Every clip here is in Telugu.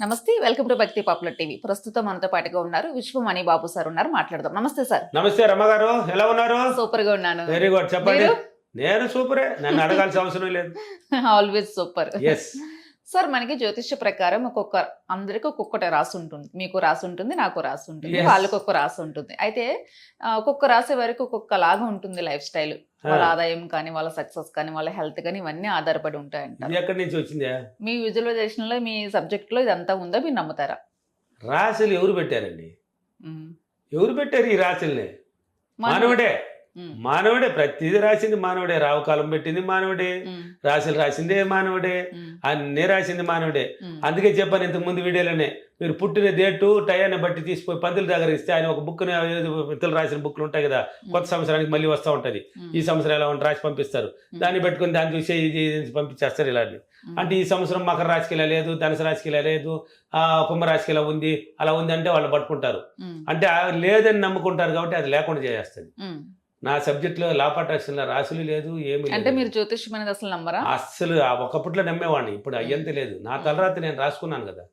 నమస్తే welcome to Bhakti popular TV. ప్రస్తుతం మనతో పాటుగా ఉన్నారు విశ్వమణి బాబు సార్ ఉన్నారు మాట్లాడదాం. నమస్తే సార్. నమస్తే రమ్మగారు ఎలా ఉన్నారు? సూపర్గా ఉన్నాను. వెరీ గుడ్ చెప్పండి? నేను సూపరే. నన్ను అడగాల్సిన అవసరం లేదు. ఆల్వేస్ సూపర్ ఎస్ సార్ మనకి జ్యోతిష్య ప్రకారం ఒక్కొక్క అందరికి ఒక్కొక్కటి రాసి ఉంటుంది. మీకు రాసి ఉంటుంది నాకు రాసి ఉంటుంది. వాళ్ళకి ఒక్క రాసి ఉంటుంది. అయితే ఒక్కొక్క రాసే వరకు ఒక్కొక్క లాగా ఉంటుంది లైఫ్ స్టైల్. వాళ్ళ ఆదాయం కానీ వాళ్ళ సక్సెస్ కానీ వాళ్ళ హెల్త్ కానీ ఇవన్నీ ఆధారపడి ఉంటాయంట ఇది ఎక్కడి నుంచి వచ్చిందే? మీ విజువలైజేషన్లో మీ సబ్జెక్ట్లో ఇదంతా ఉందా? మీరు నమ్ముతారా? రాశులు ఎవరు పెట్టారండి. ఎవరు పెట్టారు ఈ రాశుల్ని? మన- మానవుడే. మానవుడే ప్రతిదీ రాసింది మానవుడే. రావుకాలం పెట్టింది మానవుడే. రాశులు రాసిందే మానవుడే. అన్నీ రాసింది మానవుడే. అందుకే చెప్పాను ఇంతకు ముందు వీడియోలోనే మీరు పుట్టిన డేటు టయాన్ని బట్టి తీసిపోయి పంతుల దగ్గర ఇస్తే ఆయన ఒక బుక్ ఇతరులు రాసిన బుక్లు ఉంటాయి కదా కొత్త సంవత్సరానికి మళ్ళీ వస్తూ ఉంటది. ఈ సంవత్సరం ఎలా ఉంటే రాసి పంపిస్తారు. దాన్ని పెట్టుకుని దాన్ని చూసి ఇది పంపించేస్తారు ఇలాంటి అంటే ఈ సంవత్సరం మకర రాశికి ఇలా లేదు ధనుసు రాశికి ఇలా లేదు ఆ కుంభరాశికి ఇలా ఉంది అలా ఉంది అంటే వాళ్ళు పట్టుకుంటారు. అంటే లేదని నమ్ముకుంటారు కాబట్టి అది లేకుండా చేస్తుంది ఉమ్. నా సబ్జెక్ట్లో లాపాటాక్షన్లో రాసులు లేదు ఏమి అంటే మీరు జ్యోతిష్యం అనేది అసలు నమ్మరా? అస్సలు ఆ ఒకప్పట్లో నమ్మేవాడిని. ఇప్పుడు అయ్యంత లేదు. నా తలరాత్రి నేను రాసుకున్నాను కదా.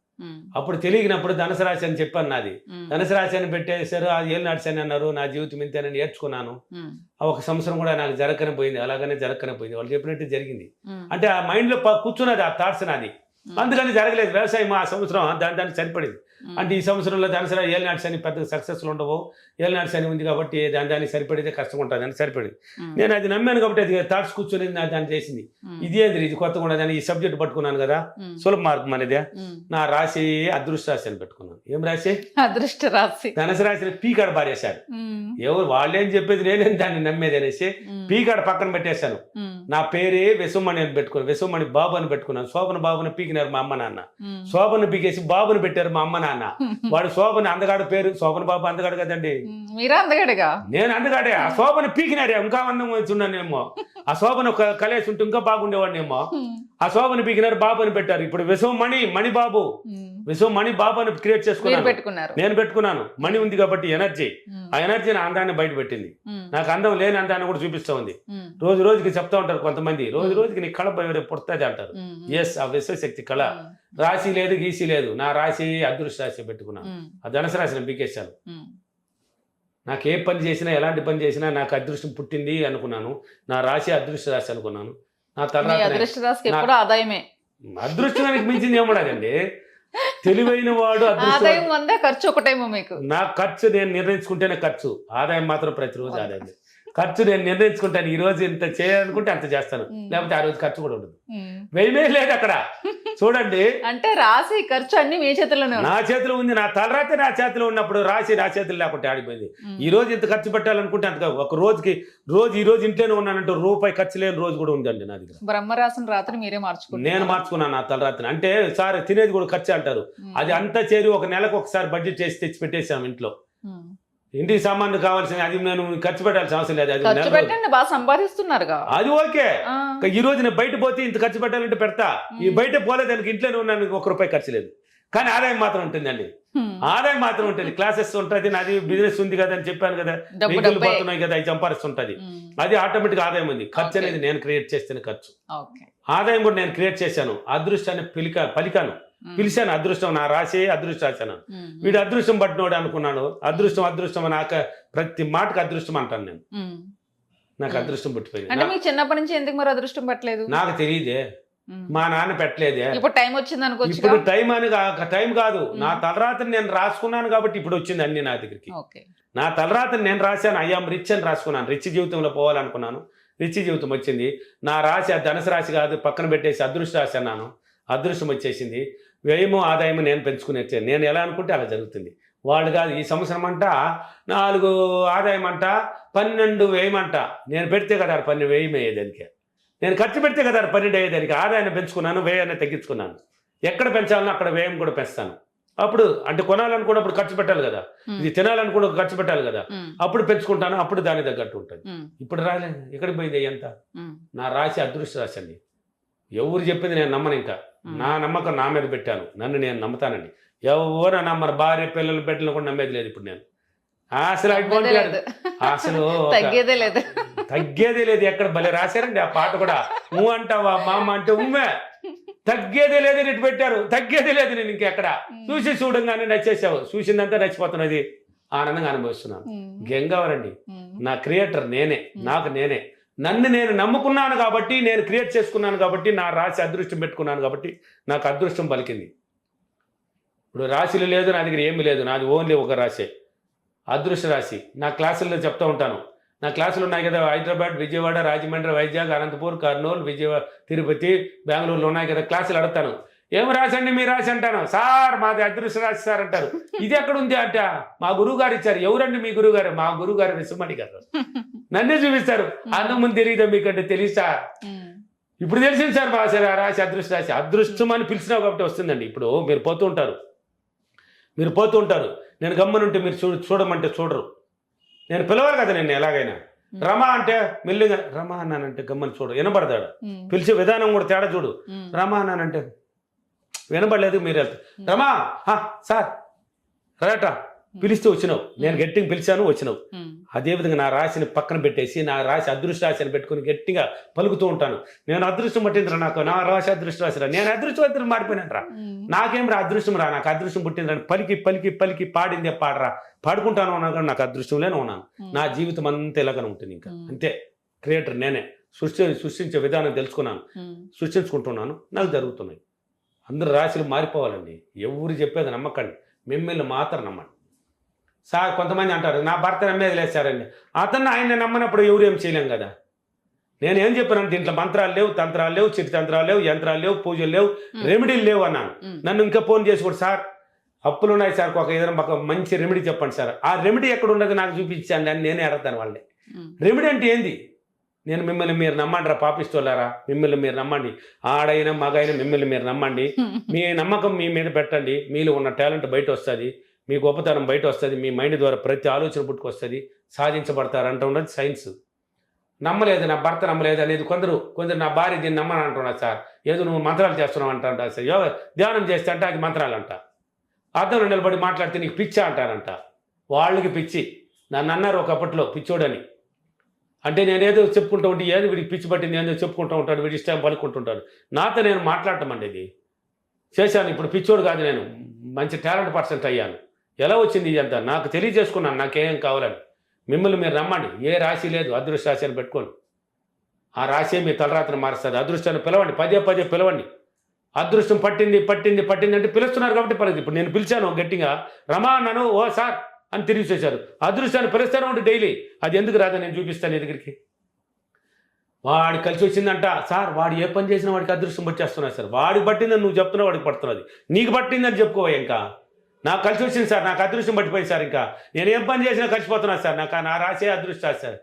అప్పుడు తెలియనప్పుడు ధనుసు రాశి అని చెప్పాను నాది. ఉమ్, ధనుసు రాశి అని పెట్టేశారు. అది ఏళ్ళు నడిచాను అన్నారు. నా జీవితం ఇంతేనని నేర్చుకున్నాను. ఆ ఒక సంవత్సరం కూడా నాకు జరగకనే పోయింది. అలాగనే జరగకనే పోయింది. వాళ్ళు చెప్పినట్టు జరిగింది. అంటే ఆ మైండ్లో కూర్చున్నది ఆ థాట్స్ నాది. అందుకని జరగలేదు. వ్యవసాయం ఆ సంవత్సరం దాని దానికి సరిపడింది. అంటే ఈ సంవత్సరంలో ధనుసరా ఏళ్ళ నాటి శని పెద్ద సక్సెస్ఫుల్ ఉండవు. ఏళ్ళ నాటి శని ఉంది కాబట్టి దాని దానికి సరిపడితే కష్టం ఉంటుంది అని సరిపడింది నేను అది నమ్మాను కాబట్టి అది థాట్స్ కూర్చొని నా దాన్ని చేసింది. ఉమ్, ఇది కొత్తగా ఉండదని ఈ సబ్జెక్ట్ పట్టుకున్నాను కదా. సులభ మార్గం అనేది. నా రాశి అదృష్ట రాశి అని పెట్టుకున్నాను. ఏం రాశి? అదృష్ట రాశి ధనుసు రాశిని పీకాడ పారేశారు. ఎవరు వాళ్ళేం చెప్పేది? నేనేం దాన్ని నమ్మేది అనేసి పీకాడ పక్కన పెట్టేశాను. నా పేరే వెసుమణి అని పెట్టుకున్నాను. వెసుమణి బాబు అని పెట్టుకున్నాను. శోభన బాబుని పీకినారు మా అమ్మ నాన్న. శోభను పీకేసి బాబుని పెట్టారు మా అమ్మ నాన్న. వాడు శోభని అందగాడు పేరు. శోభన బాబు అందగాడు కదండి? మీరా అందగడగా? నేను అందగాడే. ఆ శోభను పీకినారే ఇంకా అందం వచ్చున్నానేమో ఆ శోభను కలేసి ఉంటే ఇంకా బాగుండేవాడినేమో. ఆ శోభను పీకినారు బాబు అని పెట్టారు. ఇప్పుడు విశ్వం మణి బాబు. ఉమ్, విశ్వం మణి బాబు అని క్రియేట్ చేసుకున్నాను నేను పెట్టుకున్నాను. మణి ఉంది కాబట్టి ఎనర్జీ. ఆ ఎనర్జీని అందాన్ని బయట పెట్టింది. నాకు అందం లేని అందాన్ని కూడా చూపిస్తా ఉంది. రోజు రోజుకి చెప్తా ఉంటారు కొంతమంది. రోజు రోజుకి నీ కళ పుడుతుంది అంటారు. ఎస్ ఆ విశ్వశక్తి కళ. రాశి లేదు గీసి లేదు. నా రాశి అదృష్ట రాశి పెట్టుకున్నాను ఆ ధనుసు రాశిని ఉమ్, నాకు ఏ పని చేసినా ఎలాంటి పని చేసినా నాకు అదృష్టం పుట్టింది అనుకున్నాను. నా రాశి అదృష్ట రాశి అనుకున్నాను. నా తర్వాత ఆదాయమే. అదృష్టానికి మించింది ఏముండదండి తెలివైన వాడు అదృష్టం. ఆదాయం ఖర్చు ఒకటేమో మీకు. నా ఖర్చు నేను నిర్ణయించుకుంటేనే ఖర్చు. ఆదాయం మాత్రం ప్రతిరోజు ఆదాయం ఖర్చు నేను నిర్ణయించుకుంటాను. ఈ రోజు ఇంత చేయాలనుకుంటే అంత చేస్తాను. లేకపోతే ఆ రోజు ఖర్చు కూడా ఉండదు. వ్యయమే లేదు అక్కడ. చూడండి. అంటే రాసి ఖర్చు అన్ని మీ చేతిలోనే. నా చేతిలో ఉంది. నా తలరాత్రి నా చేతిలో ఉన్నప్పుడు రాసి నా చేతిలో లేకుంటే ఆడిపోయింది ఈ రోజు ఇంత ఖర్చు పెట్టాలనుకుంటే అంత. ఒక రోజుకి రోజు ఈ రోజు ఇంట్లోనే ఉన్నానంటే రూపాయి ఖర్చు లేని రోజు కూడా ఉందండి నా దగ్గర. బ్రహ్మరాసిన రాత్రి మీరే మార్చుకుంటారు నేను మార్చుకున్నాను నా తలరాత్రి అంటే సార్ తినేది కూడా ఖర్చు అంటారు. అది అంతా చేరి ఒక నెలకు ఒకసారి బడ్జెట్ చేసి తెచ్చి పెట్టేసాం ఇంట్లో. ఇంటికి సామాన్లు కావాల్సిన అది నేను ఖర్చు పెట్టాల్సిన అవసరం లేదు అది ఖర్చు పెట్టండి బాగా సంపాదిస్తున్నారుగా. అది ఓకే. ఈ రోజు నేను బయట పోతే ఇంత ఖర్చు పెట్టాలంటే పెడతా. ఈ. బయట పోలేదానికి ఇంట్లోనే ఉన్నాను ఒక రూపాయి ఖర్చు లేదు. కానీ ఆదాయం మాత్రం ఉంటుందండి. ఆదాయం మాత్రం ఉంటుంది. క్లాసెస్ ఉంటుంది నాది బిజినెస్ ఉంది కదా అని చెప్పాను కదా. వెహికల్ పోతున్నాయి కదా అవి సంపాదిస్తుంటది. అది ఆటోమేటిక్ ఆదాయం ఉంది. ఖర్చు. అనేది నేను క్రియేట్ చేస్తేనే ఖర్చు. ఆదాయం కూడా నేను క్రియేట్ చేశాను. అదృష్టాన్ని పిలికా పలికాను. పిలిచాను అదృష్టం నా రాసి అదృష్టం రాశాను ఉమ్, వీడు అదృష్టం పట్టినోడు అనుకున్నాడు. అదృష్టం అదృష్టం నాకు ప్రతి మాటకు అదృష్టం అంటాను నేను. నాకు. అదృష్టం పుట్టిపోయింది. అంటే నా- మీకు చిన్నప్పటి నుంచి ఎందుకు మరి అదృష్టం పట్టలేదు? నాకు తెలియదే. మా నాన్న పెట్టలేదే. ఇప్పుడు టైం వచ్చింది అనుకోవచ్చు ఇప్పుడు టైం అని టైం కాదు. నా తలరాత్రి నేను రాసుకున్నాను కాబట్టి ఇప్పుడు వచ్చింది అన్ని నా దగ్గరికి. నా తలరాత్రి నేను రాశాను. అయ్యాం రిచ్ అని రాసుకున్నాను. రిచ్ జీవితంలో పోవాలనుకున్నాను. రిచ్ జీవితం వచ్చింది. నా రాశి ధనుసు రాశి కాదు. పక్కన పెట్టేసి అదృష్ట రాశి అన్నాను. అదృష్టం వచ్చేసింది. వ్యయము ఆదాయము నేను పెంచుకుని వచ్చాను నేను ఎలా అనుకుంటే అలా జరుగుతుంది. వాళ్ళు కాదు ఈ సంవత్సరం అంట నాలుగు ఆదాయం అంట పన్నెండు వ్యయం అంట. నేను పెడితే కదా పన్నెండు వ్యయం అయ్యేదానికి. నేను ఖర్చు పెడితే కదా పన్నెండు అయ్యేదానికి. ఆదాయాన్ని పెంచుకున్నాను వ్యయాన్ని తగ్గించుకున్నాను. ఎక్కడ పెంచాలనో అక్కడ వ్యయం కూడా పెంచుతాను. అప్పుడు అంటే కొనాలనుకున్నప్పుడు ఖర్చు పెట్టాలి కదా. ఇది తినాలనుకున్న ఖర్చు పెట్టాలి కదా. అప్పుడు పెంచుకుంటాను అప్పుడు దానికి తగ్గట్టు ఉంటుంది. ఇప్పుడు రాలేదు ఎక్కడికి పోయింది ఎంత నా రాశి అదృష్ట రాశి అండి. ఎవరు చెప్పింది నేను నమ్మను ఇంకా. నా నమ్మకం నా మీద పెట్టాను. నన్ను నేను నమ్ముతానండి. ఎవరు నమ్మరు భార్య పిల్లలు బిడ్డలు కూడా నమ్మేది లేదు ఇప్పుడు నేను. అసలు అటువంటి. అసలు తగ్గేదే లేదు. తగ్గేదే లేదు. ఎక్కడ భలే రాశారండి ఆ పాట కూడా. ఊ అంటావా మామ అంటే ఉమ్మే. తగ్గేదే లేదు ఇటు పెట్టారు. తగ్గేదే లేదు నేను ఇంకెక్కడ. చూసి చూడంగానే నచ్చేసావు. చూసిందంతా నచ్చిపోతున్నది. ఆనందంగా అనుభవిస్తున్నాను. కావాలండి నా క్రియేటర్ నేనే. నాకు నేనే. నన్ను నేను నమ్ముకున్నాను కాబట్టి నేను క్రియేట్ చేసుకున్నాను కాబట్టి నా రాశి అదృష్టం పెట్టుకున్నాను కాబట్టి నాకు అదృష్టం పలికింది. ఇప్పుడు రాశిలు లేదు నా దగ్గర ఏమీ లేదు. నాది ఓన్లీ ఒక రాశే. అదృష్ట రాశి. నా క్లాసుల్లో చెప్తూ ఉంటాను. నా క్లాసులు ఉన్నాయి కదా హైదరాబాద్ విజయవాడ రాజమండ్రి వైజాగ్ అనంతపూర్ కర్నూలు విజయవాడ తిరుపతి బెంగళూరులో ఉన్నాయి కదా క్లాసులు అడుగుతాను. ఏం రాసండి మీ రాసి అంటాను? సార్ మాది అదృష్ట రాశి సార్ అంటారు. ఇది ఎక్కడ ఉంది అంట? మా గురువు గారు ఇచ్చారు. ఎవరండి మీ గురువు గారు మా గురువు గారు విసుమణి గారు. నన్నే చూపిస్తారు. అంతకు ముందు తెలియదా మీకంటే తెలియదు సార్. ఇప్పుడు తెలిసింది సార్ మా సార్ ఆ రాశి అదృష్ట రాశి. అదృష్టం అని పిలిచినావు కాబట్టి వస్తుందండి. ఇప్పుడు మీరు పోతూ ఉంటారు. మీరు పోతూ ఉంటారు. నేను గమ్మనుంటే మీరు చూ చూడమంటే చూడరు. నేను పిలవాలి కదా నేను ఎలాగైనా. రమా అంటే మెల్లిగా రమా అన్నానంటే గమ్మని చూడు. వినపడతాడు పిలిచే విధానం కూడా తేడా చూడు. రమా అన్నానంటే వినపడలేదు మీరు వెళ్తారు. రమా సార్. రేట పిలిస్తే వచ్చినావు. నేను గట్టిగా పిలిచాను వచ్చినావు. అదేవిధంగా నా రాశిని పక్కన పెట్టేసి నా రాశి అదృష్ట రాశిని పెట్టుకుని గట్టిగా పలుకుతూ ఉంటాను. నేను అదృష్టం పట్టిందిరా నాకు? నా రాశి అదృష్ట రాశిరా నేను అదృష్టవంతులు మారిపోయినాను రా నాకేం రా అదృష్టం రా? నాకు అదృష్టం పుట్టిందిరా అని పలికి పలికి పలికి పాడిందే పాడరా. పాడుకుంటాను అన్నా నాకు అదృష్టంలోనే ఉన్నాను. నా జీవితం అంతా ఇలాగనే ఉంటుంది ఇంకా. అంతే. క్రియేటర్ నేనే. సృష్టి సృష్టించే విధానం తెలుసుకున్నాను. సృష్టించుకుంటున్నాను. నాకు జరుగుతున్నాయి. అందరు రాశులు మారిపోవాలండి. ఎవరు చెప్పేది నమ్మకండి. మిమ్మల్ని మాత్రం నమ్మండి. సార్ కొంతమంది అంటారు నా భర్త నమ్మేది లేదు సార్ అండి అతన్ని ఆయన నమ్మనప్పుడు ఎవరు ఏం చేయలేం కదా? నేను ఏం చెప్పాను దీంట్లో మంత్రాలు లేవు తంత్రాలు లేవు చిట్టి తంత్రాలు లేవు యంత్రాలు లేవు పూజలు లేవు రెమెడీలు లేవు అన్నాను. నన్ను ఇంకా ఫోన్ చేసి కూడా సార్ అప్పులు ఉన్నాయి సార్ ఒక ఏదైనా ఒక మంచి రెమెడీ చెప్పండి సార్. ఆ రెమెడీ ఎక్కడ ఉన్నది నాకు చూపించండి అని నేనే అడుగుతాను వాళ్ళని. రెమెడీ అంటే ఏంది? నేను మిమ్మల్ని మీరు నమ్మండి రా పాపిస్తోలారా. మిమ్మల్ని మీరు నమ్మండి. ఆడైనా మగైనా మిమ్మల్ని మీరు నమ్మండి. మీ నమ్మకం మీ మీద పెట్టండి. మీలో ఉన్న టాలెంట్ బయట వస్తుంది. మీ గొప్పతనం బయట వస్తుంది మీ మైండ్ ద్వారా ప్రతి ఆలోచన పుట్టుకొస్తుంది సాధించబడతారు అంటూ ఉన్నది సైన్స్. నమ్మలేదు నా భర్త నమ్మలేదు అనేది కొందరు కొందరు నా భార్య దీన్ని నమ్మని అంటున్నారు సార్. ఏదో నువ్వు మంత్రాలు చేస్తున్నావు అంటా సార్. యోగ ధ్యానం చేస్తే అంటే అది మంత్రాలు అంట అర్థంలో నిలబడి మాట్లాడితే నీకు పిచ్చా అంటారంట. వాళ్ళకి పిచ్చి. నన్ను అన్నారు ఒకప్పట్లో పిచ్చోడని. అంటే నేనేదో చెప్పుకుంటూ ఉంటే ఏదో వీడికి పిచ్చి పట్టింది ఏదో చెప్పుకుంటూ ఉంటాడు వీడి ఇష్టం పలుకుంటుంటాడు. నాతో నేను మాట్లాడటం అండి ఇది. చేశాను ఇప్పుడు పిచ్చోడు కాదు నేను. మంచి టాలెంట్ పర్సెంట్ అయ్యాను. ఎలా వచ్చింది ఇదంతా? నాకు తెలియజేసుకున్నాను నాకేం కావాలని. మిమ్మల్ని మీరు రమ్మండి ఏ రాశి లేదు అదృష్ట రాశి అని పెట్టుకోండి. ఆ రాశి మీ తలరాత్రి మారుస్తుంది. అదృష్టాన్ని పిలవండి పదే పదే పిలవండి. అదృష్టం పట్టింది పట్టింది పట్టింది అంటే పిలుస్తున్నారు కాబట్టి పర్లేదు. ఇప్పుడు నేను పిలిచాను గట్టిగా రమా అన్నాను ఓ సార్ అని తిరిగి చేశారు అదృష్టాన్ని పిలుస్తాను ఉంటే డైలీ. అది ఎందుకు రాదా నేను చూపిస్తాను నీ దగ్గరికి. వాడు కలిసి వచ్చిందంట సార్ వాడు ఏ పని చేసినా వాడికి అదృష్టం వచ్చేస్తున్నారు సార్. వాడికి పట్టిందని నువ్వు చెప్తున్నావు వాడికి పడుతున్నది. నీకు పట్టిందని చెప్పుకోవా ఇంకా. నాకు కలిసి వచ్చింది సార్ నాకు అదృష్టం పట్టిపోయింది సార్ ఇంకా. నేను ఏం పని చేసినా కలిసిపోతున్నా సార్ నాకు నా రాసే అదృష్టం సార్.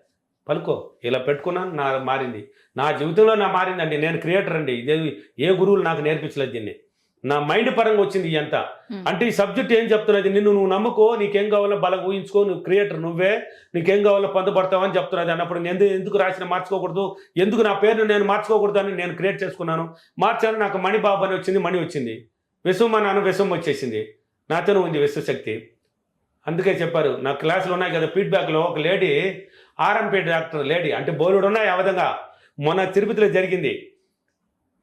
పలుకో ఇలా పెట్టుకున్నాను నా మారింది. నా జీవితంలో నా మారిందండి నేను క్రియేటర్ అండి. ఇదే ఏ గురువులు నాకు నేర్పించలేదు దీన్ని. నా మైండ్ పరంగా వచ్చింది ఇదంతా అంటే ఈ సబ్జెక్ట్ ఏం చెప్తున్నది? నిన్ను నువ్వు నమ్ముకో నీకేం కావాలో బలం ఊహించుకో నువ్వు క్రియేటర్ నువ్వే నీకేం కావాలో పొందపడతావు అని చెప్తున్నది అన్నప్పుడు నేను ఎందు- ఎందుకు రాసిన మార్చుకోకూడదు? ఎందుకు నా పేరును నేను మార్చుకోకూడదు అని నేను క్రియేట్ చేసుకున్నాను? మార్చాను నాకు మణిబాబు అని వచ్చింది మణి వచ్చింది. అన్నాను విశ్వం వచ్చేసింది. నాతోనే ఉంది విశ్వశక్తి. అందుకే చెప్పారు నా క్లాసులు ఉన్నాయి కదా ఫీడ్బ్యాక్లో ఒక లేడీ ఆర్ఎంపీ డాక్టర్ లేడీ అంటే బోలుడు ఉన్నాయి ఆ విధంగా. మొన్న తిరుపతిలో జరిగింది.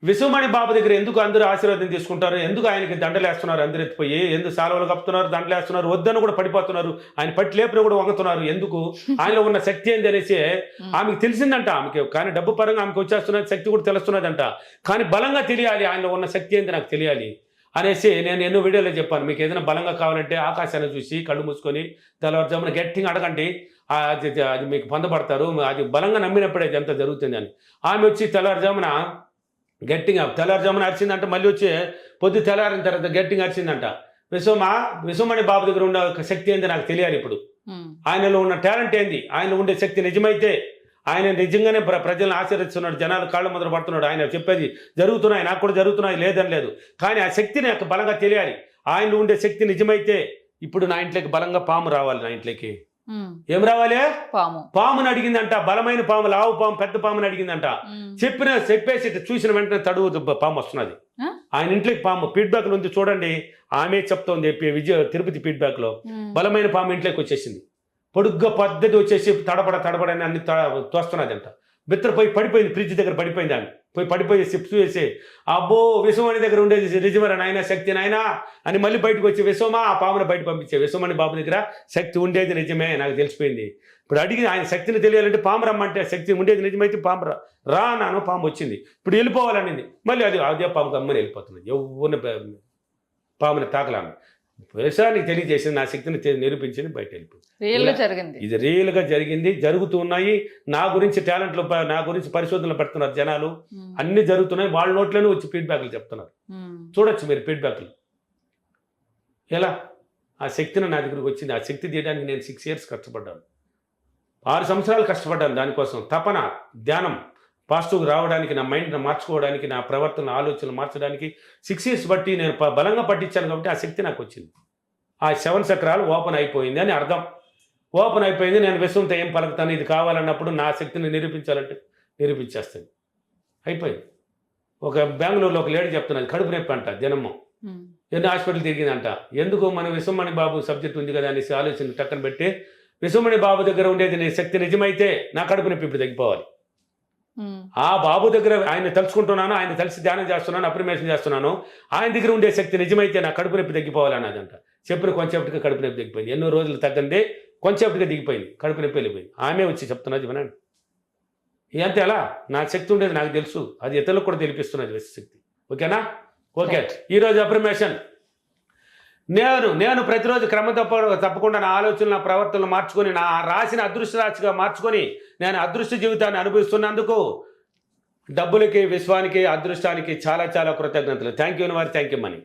విశ్వమణి బాబు దగ్గర ఎందుకు అందరూ ఆశీర్వాదం తీసుకుంటారు? ఎందుకు ఆయనకి దండలు వేస్తున్నారు? అందరు ఎత్తిపోయి ఎందుకు సాలవలు కప్పుతున్నారు? దండలు వేస్తున్నారు? వద్దను కూడా పడిపోతున్నారు. ఆయన పట్టి లేపిన కూడా వంగుతున్నారు. ఎందుకు? ఆయనలో ఉన్న శక్తి ఏంది అనేసి ఆమెకు తెలిసిందంట ఆమెకి. కానీ డబ్బు పరంగా ఆమెకు వచ్చేస్తున్నది శక్తి కూడా తెలుస్తున్నదంట. కానీ బలంగా తెలియాలి ఆయనలో ఉన్న శక్తి ఏంది నాకు తెలియాలి. అనేసి నేను ఎన్నో వీడియోలో చెప్పాను. మీకు ఏదైనా బలంగా కావాలంటే ఆకాశాన్ని చూసి కళ్ళు మూసుకొని తెల్లవారుజామున గట్టిగా అడగండి. అది అది మీకు పొందపడతారు అది బలంగా నమ్మినప్పుడే అంతా జరుగుతుంది అని ఆమె వచ్చి తెల్లవారుజామున గట్టిగా తెల్లారుజామున అరిచిందంట మళ్ళీ వచ్చి పొద్దు తెల్లారిన తర్వాత గట్టిగా అరిచిందంట. విశ్వమా విశ్వమణి బాబు దగ్గర ఉన్న శక్తి ఏంది నాకు తెలియాలి ఇప్పుడు. ఆయనలో ఉన్న టాలెంట్ ఏంది? ఆయనలో ఉండే శక్తి నిజమైతే ఆయన నిజంగానే ప్ర ప్రజలను ఆశీర్వదిస్తున్నాడు జనాలు కాళ్ళు మొదలు పడుతున్నాడు. ఆయన చెప్పేది జరుగుతున్నాయి నాకు కూడా జరుగుతున్నాయి లేదని లేదు. కానీ ఆ శక్తిని నాకు బలంగా తెలియాలి. ఆయనలో ఉండే శక్తి నిజమైతే ఇప్పుడు నా ఇంట్లోకి బలంగా పాము రావాలి నా ఇంట్లోకి. ఏం రావాలి? పాము. పాముని అడిగిందంట బలమైన పాము లావు పాము పెద్ద పాముని అడిగిందంట. చెప్పిన చెప్పేసి చూసిన వెంటనే తడువు పాము వస్తున్నది? ఆయన ఇంట్లోకి పాము. ఫీడ్బ్యాక్ ఉంది చూడండి. ఆమె చెప్తోంది చెప్పి విజయ తిరుపతి ఫీడ్బ్యాక్లో బలమైన పాము ఇంట్లోకి వచ్చేసింది. పొడుగ్గా పద్ధతి వచ్చేసి తడబడ తడబడని అన్ని త- తోస్తున్నది అంట బిత్తరపోయి పడిపోయింది ఫ్రిడ్జ్ దగ్గర పడిపోయింది ఆమె. పోయి పడిపోయి సిప్స్ వేసి అబ్బో విశ్వమణి దగ్గర ఉండేది నిజమరా నాయన శక్తి నాయనా అని మళ్ళీ బయటకు వచ్చి విశ్వమా ఆ పామును బయట పంపించే విశ్వమణి బాబు దగ్గర శక్తి ఉండేది నిజమే నాకు తెలిసిపోయింది. ఇప్పుడు అడిగి ఆయన శక్తిని తెలియాలంటే పాము రమ్మంటే శక్తి ఉండేది నిజమైతే పాము రా నాను పాము వచ్చింది. ఇప్పుడు వెళ్ళిపోవాలనింది. మళ్ళీ అది అదే పాము గమ్మని వెళ్ళిపోతుంది. ఎవరిని పాముని తాకలాను విషయానికి తెలియజేసింది నా శక్తిని నిరూపించింది బయట వెళ్ళిపోయింది ఇది రియల్గా జరిగింది జరుగుతూ ఉన్నాయి నా గురించి టాలెంట్లు నా గురించి పరిశోధనలు పెడుతున్నారు జనాలు. అన్ని జరుగుతున్నాయి. వాళ్ళ నోట్లోనే వచ్చి ఫీడ్బ్యాక్లు చెప్తున్నారు. చూడొచ్చు మీరు ఫీడ్బ్యాక్లు ఎలా? ఆ శక్తిని నా దగ్గరికి వచ్చింది. ఆ శక్తి తీయడానికి నేను సిక్స్ ఇయర్స్ కష్టపడ్డాను. ఆరు సంవత్సరాలు కష్టపడ్డాను దానికోసం. తపన ధ్యానం పాజిటివ్గా రావడానికి నా మైండ్ని మార్చుకోవడానికి నా ప్రవర్తన ఆలోచనలు మార్చడానికి సిక్స్ ఇయర్స్ బట్టి నేను బలంగా పట్టించాను కాబట్టి ఆ శక్తి నాకు వచ్చింది. ఆ సెవెన్ చక్రాలు ఓపెన్ అయిపోయింది అని అర్థం. ఓపెన్ అయిపోయింది నేను విశ్వంతో ఏం పలుకుతాను ఇది కావాలన్నప్పుడు నా శక్తిని నిరూపించాలంటే నిరూపించేస్తుంది అయిపోయింది. ఒక బెంగళూరులో ఒక లేడీ చెప్తున్నది కడుపు నొప్పి అంట దినము. ఉమ్, ఎన్ని హాస్పిటల్ తిరిగిందంట? ఎందుకు? మన విశ్వమణి బాబు సబ్జెక్ట్ ఉంది కదా అనేసి ఆలోచన టక్కన పెట్టి విశ్వమణి బాబు దగ్గర ఉండేది నీ శక్తి నిజమైతే నా కడుపు నొప్పి ఇప్పుడు తగ్గిపోవాలి. ఆ బాబు దగ్గర ఆయన తలుచుకుంటున్నాను ఆయన కలిసి ధ్యానం చేస్తున్నాను అప్రిమేషన్ చేస్తున్నాను. ఆయన దగ్గర ఉండే శక్తి నిజమైతే నా కడుపు నొప్పి తగ్గిపోవాలి అన్నదంట చెప్పిన కొంచెంసేపటిగా కడుపు నొప్పి తగ్గిపోయింది. ఎన్నో రోజులు తగ్గందే కొంచెంసేపటిగా దిగిపోయింది కడుపు నొప్పి వెళ్ళిపోయింది. ఆమె వచ్చి చెప్తున్నది వినండి. ఇదంతా ఎలా నా శక్తి ఉండేది నాకు తెలుసు. అది ఇతరులకు కూడా తెలిపిస్తున్నది విశ్వశక్తి ఓకేనా? ఓకే. ఈరోజు అప్రిమేషన్ నేను నేను ప్రతిరోజు క్రమం తప్ప తప్పకుండా నా ఆలోచనలు నా ప్రవర్తనలు మార్చుకొని నా రాసిన అదృష్ట రాశిగా మార్చుకొని నేను అదృష్ట జీవితాన్ని అనుభవిస్తున్నందుకు డబ్బులకి విశ్వానికి అదృష్టానికి చాలా చాలా కృతజ్ఞతలు. థ్యాంక్ యూ వారి థ్యాంక్ యూ మనీ